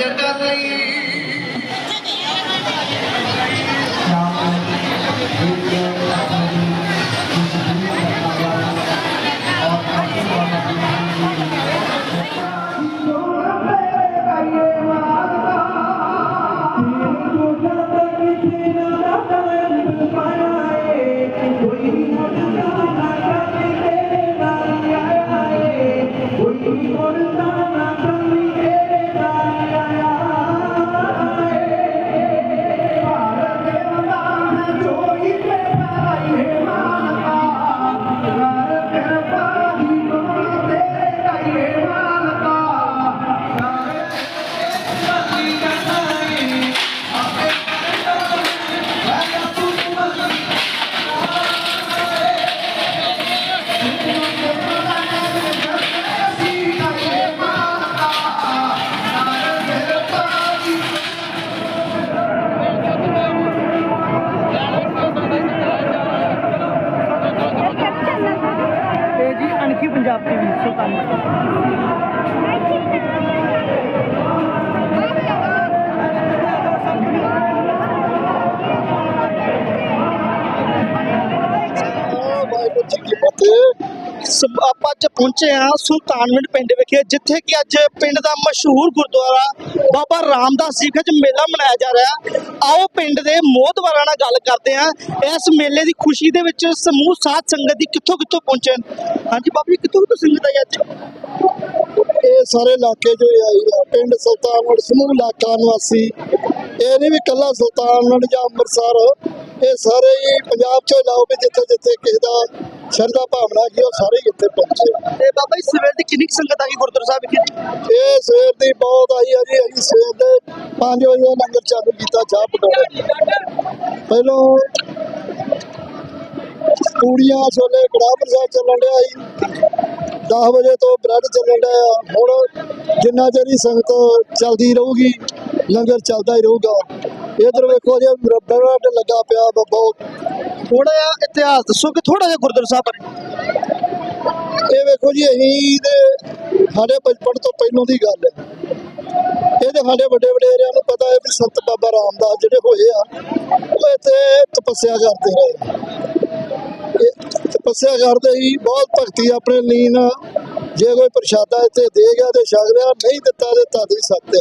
ਜੋਤ ਜਗਲੀ ਅਣਖੀ ਪੰਜਾਬ ਟੀਵੀ ਸੁਲਤਾਨਪੁਰ ਵਾਹਿਗੁਰੂ ਜੀ ਕੀ ਫਤਿਹ ਸਭ ਆਪਾਂ ਅੱਜ ਪਹੁੰਚੇ ਆ ਸੁਲਤਾਨਵਿੰਡ ਪਿੰਡ ਵਿਖੇ, ਜਿੱਥੇ ਕਿ ਅੱਜ ਪਿੰਡ ਦਾ ਮਸ਼ਹੂਰ ਗੁਰਦੁਆਰਾ ਬਾਬਾ ਰਾਮਦਾਸ ਜੀ ਵਿੱਚ ਮੇਲਾ ਮਨਾਇਆ ਜਾ ਰਿਹਾ ਆਓ ਪਿੰਡ ਦੇ ਮੋਹਤਵਾਰਾਂ ਨਾਲ ਗੱਲ ਕਰਦੇ ਆ ਇਸ ਮੇਲੇ ਦੀ ਖੁਸ਼ੀ ਦੇ ਵਿੱਚ ਸਮੂਹ ਸਾਧ ਸੰਗਤ ਦੀ ਕਿੱਥੋਂ ਕਿੱਥੋਂ ਪਹੁੰਚੇ ਹਾਂਜੀ ਬਾਬਾ ਜੀ, ਕਿੱਥੋਂ ਕਿੱਥੋਂ ਸੰਗਤ ਆਈ ਅੱਜ? ਇਹ ਸਾਰੇ ਇਲਾਕੇ ਜੋ ਆਈ ਆ। ਪਿੰਡ ਸੁਲਤਾਨਵੰਡ, ਸਮੂਹ ਇਲਾਕਾ ਨਿਵਾਸੀ। ਇਹ ਨਹੀਂ ਵੀ ਕੱਲਾ ਸੁਲਤਾਨਵੰਡ ਜਾਂ ਅੰਮ੍ਰਿਤਸਰ। ਇਹ ਸਾਰੇ ਹੀ ਪੰਜਾਬ ਚੋਂ ਲਾਓ ਵੀ ਜਿੱਥੇ ਜਿੱਥੇ ਕਿਸੇ ਦਾ ਸ਼ਰਧਾ ਭਾਵਨਾ ਕੀ ਉਹ ਸਾਰੇ ਹੀ ਇੱਥੇ ਪਹੁੰਚੇ ਤੇ ਬਾਬਾ ਜੀ ਸਵੇਰ ਦੀ ਕਿੰਨੀ ਸੰਗਤ ਆ ਗਈ ਗੁਰਦੁਆਰਾ ਸਾਹਿਬ ਵਿਖੇ? ਇਹ ਸਵੇਰ ਦੀ ਬਹੁਤ ਆਈ ਆ ਜੀ। ਅਸੀਂ ਸਵੇਰ ਦੇ 5 ਵਜੇ ਲੰਗਰ ਚਾਲੂ ਕੀਤਾ ਚਾਹ ਪਕਾਉਣ। ਪਹਿਲੋਂ ਪੂੜੀਆਂ ਛੋਲੇ ਕੜਾਹ ਪ੍ਰਸਾਦ ਚੱਲਣ ਡਿਆ ਸੀ। 10 ਵਜੇ ਤੋਂ ਬ੍ਰੈਡ ਚੱਲਣ ਡਿਆ। ਹੁਣ ਜਿੰਨਾ ਚਿਰ ਹੀ ਸੰਗਤ ਚੱਲਦੀ ਰਹੂਗੀ ਲੰਗਰ ਚੱਲਦਾ ਹੀ ਰਹੂਗਾ। ਇਧਰ ਵੇਖੋ ਜੇ ਬ੍ਰੈਡ ਲੱਗਾ ਪਿਆ ਬਹੁਤ। ਥੋੜਾ ਜਿਹਾ ਇਤਿਹਾਸ ਦੱਸੋ ਕਿ ਥੋੜਾ ਜਿਹਾ ਗੁਰਦੁਆਰਾ ਸਾਹਿਬ ਬਾਰੇ। ਇਹ ਵੇਖੋ ਜੀ, ਅਸੀਂ ਤੇ ਸਾਡੇ ਬਚਪਨ ਤੋਂ ਪਹਿਲੋਂ ਦੀ ਗੱਲ ਹੈ। ਇਹ ਸਾਡੇ ਵੱਡੇ ਵਡੇਰਿਆਂ ਨੂੰ ਪਤਾ ਹੈ ਵੀ ਸੰਤ ਬਾਬਾ ਰਾਮਦਾਸ ਜਿਹੜੇ ਹੋਏ ਆ, ਉਹ ਇੱਥੇ ਤਪੱਸਿਆ ਕਰਦੇ ਰਹੇ। ਇਹ ਤਪੱਸਿਆ ਕਰਦੇ ਹੀ ਬਹੁਤ ਭਗਤੀ ਆਪਣੇ ਲੀਨ, ਜੇ ਕੋਈ ਪ੍ਰਸ਼ਾਦਾ ਇੱਥੇ ਦੇ ਗਿਆ ਤੇ ਛਕ ਲਿਆ, ਨਹੀਂ ਦਿੱਤਾ ਤੇ ਤਦ ਵੀ ਸੱਤੇ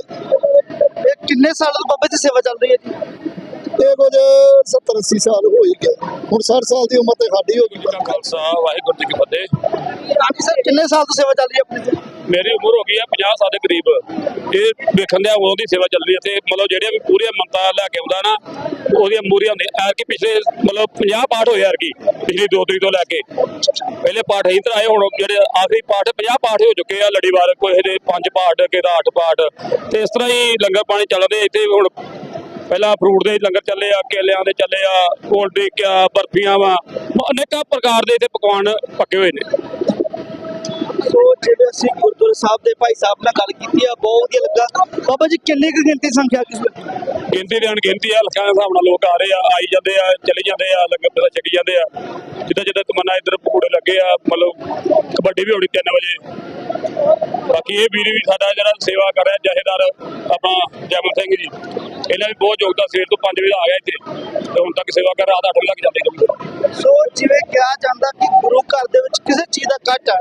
ਇਹ ਕਿੰਨੇ ਸਾਲ ਤੋਂ ਬਾਬਾ ਜੀ ਸੇਵਾ ਚੱਲ ਰਹੀ ਹੈ ਜੀ? ਇਹ ਕੁਝ 70 80 ਸਾਲ ਹੋ ਹੀ ਗਏ। ਹੁਣ 60 ਸਾਲ ਦੀ ਉਮਰ ਤੇ ਸਾਡੀ ਹੋ ਗਈ। ਖਾਲਸਾ ਵਾਹਿਗੁਰੂ ਜੀ ਕੀ ਫਤਿਹ। ਹਾਂਜੀ ਸਰ ਕਿੰਨੇ ਸਾਲ ਤੋਂ ਸੇਵਾ ਚੱਲ ਰਹੀ ਹੈ ਆਪਣੀ? ਮੇਰੀ ਉਮਰ ਹੋ ਗਈ ਆ 50 ਸਾਲ ਦੇ ਕਰੀਬ। ਇਹ ਵੇਖਣ ਦਿਆ ਉਦੋਂ ਦੀ ਸੇਵਾ ਚੱਲ ਰਹੀ ਹੈ ਤੇ ਮਤਲਬ ਜਿਹੜੀਆਂ ਵੀ ਪੂਰੀਆਂ ਮੰਨਤਾਂ ਲੈ ਕੇ ਆਉਂਦਾ ਨਾ ਉਹਦੀਆਂ ਮੂਰੀਆਂ ਹੁੰਦੀਆਂ। ਐਰ ਕਿ ਪਿਛਲੇ ਮਤਲਬ 50 ਪਾਠ ਹੋਏ ਯਾਰ ਕੀ ਪਿਛਲੀ ਦੋ ਤਰੀਕ ਤੋਂ ਲੈ ਕੇ। ਪਹਿਲੇ ਪਾਠ ਇਧਰ ਆਏ ਹੁਣ ਜਿਹੜੇ ਆਖਰੀ ਪਾਠ 50 ਪਾਠ ਹੋ ਚੁੱਕੇ ਆ ਲੜੀਵਾਰ ਕੋਈ ਦੇ ਪੰਜ ਪਾਠ ਕਿਸੇ ਦਾ ਅੱਠ ਪਾਠ। ਤੇ ਇਸ ਤਰ੍ਹਾਂ ਹੀ ਲੰਗਰ ਪਾਣੀ ਚੱਲਦੇ ਇੱਥੇ ਹੁਣ ਪਹਿਲਾਂ ਫਰੂਟ ਦੇ ਲੰਗਰ ਚੱਲੇ ਆ, ਕੇਲਿਆਂ ਦੇ ਚੱਲੇ ਆ ਕੋਲਡ ਡਰਿੰਕ ਆ ਬਰਫੀਆਂ ਵਾ ਅਨੇਕਾਂ ਪ੍ਰਕਾਰ ਦੇ ਇੱਥੇ ਪਕਵਾਨ ਪੱਕੇ ਹੋਏ ਨੇ। ਸੋ ਜਿਹੜੇ ਅਸੀਂ ਗੁਰਦੁਆਰਾ ਸਾਹਿਬ ਦੇ ਭਾਈ ਸਾਹਿਬ ਨਾਲ ਗੱਲ ਕੀਤੀ ਆ ਬਹੁਤ ਵਧੀਆ ਲੱਗਾ। ਬਾਬਾ ਜੀ ਕਿੰਨੇ ਕੁ ਗਿਣਤੀ ਸੰਖਿਆ ਕਿਸ ਗਿਣਤੀ ਦੇ ਅਣਗਿਣਤੀ ਆ ਲੱਖਾਂ ਦੇ ਹਿਸਾਬ ਨਾਲ ਲੋਕ ਆ ਰਹੇ ਆ ਆਈ ਜਾਂਦੇ ਆ ਚਲੇ ਜਾਂਦੇ ਆ ਲੰਗਰ ਦਾ ਛਕੀ ਜਾਂਦੇ ਆ। ਜਿੱਦਾਂ ਜਿੱਦਾਂ ਤਮੰਨਾ ਇੱਧਰ ਪਕੌੜੇ ਲੱਗੇ ਆ ਮਤਲਬ ਕਬੱਡੀ ਵੀ ਹੋਣੀ 3 ਵਜੇ। ਬਾਕੀ ਇਹ ਵੀਰ ਵੀ ਸਾਡਾ ਜਿਹੜਾ ਸੇਵਾ ਕਰ ਰਿਹਾ ਜਹੇਦਾਰ ਆਪਣਾ ਜੈਮਨ ਸਿੰਘ ਜੀ। ਇਹਨਾਂ ਵੀ ਬਹੁਤ ਯੋਗਦਾਨ ਸਵੇਰ ਤੋਂ 5 ਵਜੇ ਆ ਗਿਆ ਇੱਥੇ। ਤੇ ਹੁਣ ਤੱਕ ਸੇਵਾ ਕਰ ਰਾਤ 8 ਵਜੇ ਲੱਗ ਜਾਂਦੇ ਸੋ ਜਿਵੇਂ ਕਿਹਾ ਜਾਂਦਾ ਕਿ ਗੁਰੂ ਘਰ ਦੇ ਵਿੱਚ ਕਿਸੇ ਚੀਜ਼ ਦਾ ਘਾਟ ਆ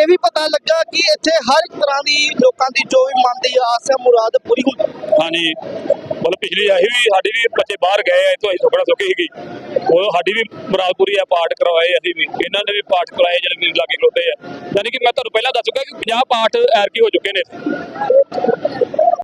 ਇਹ ਵੀ ਪਤਾ ਲੱਗਾ ਕਿ ਇੱਥੇ ਹਰ ਇੱਕ ਤਰ੍ਹਾਂ ਦੀ ਲੋਕਾਂ ਦੀ ਜੋ ਵੀ ਮਨ ਦੀ ਆਸ ਹੈ, ਮੁਰਾਦ ਪੂਰੀ ਹੁੰਦੀ ਹਾਂਜੀ। ਮਤਲਬ ਪਿਛਲੀ ਆਹੀ ਵੀ ਸਾਡੀ ਵੀ ਬੱਚੇ ਬਾਹਰ ਗਏ ਆ, ਇਥੋਂ ਅਸੀਂ ਸੁੱਕੀ ਸੀਗੀ। ਉਹ ਸਾਡੀ ਵੀ ਮੁਰਾਦ ਪੂਰੀ ਆ, ਪਾਠ ਕਰਵਾਏ ਅਸੀਂ ਵੀ। ਇਹਨਾਂ ਨੇ ਵੀ ਪਾਠ ਕਰਵਾਏ ਜਿਹੜੇ ਮੇਰੇ ਲਾਗੇ ਖਲੋਤੇ ਆ। ਯਾਨੀ ਕਿ ਮੈਂ ਤੁਹਾਨੂੰ ਪਹਿਲਾਂ ਦੱਸ ਚੁੱਕਾ ਕਿ 50 ਪਾਠ ਐਰ ਕੀ ਹੋ ਚੁੱਕੇ ਨੇ।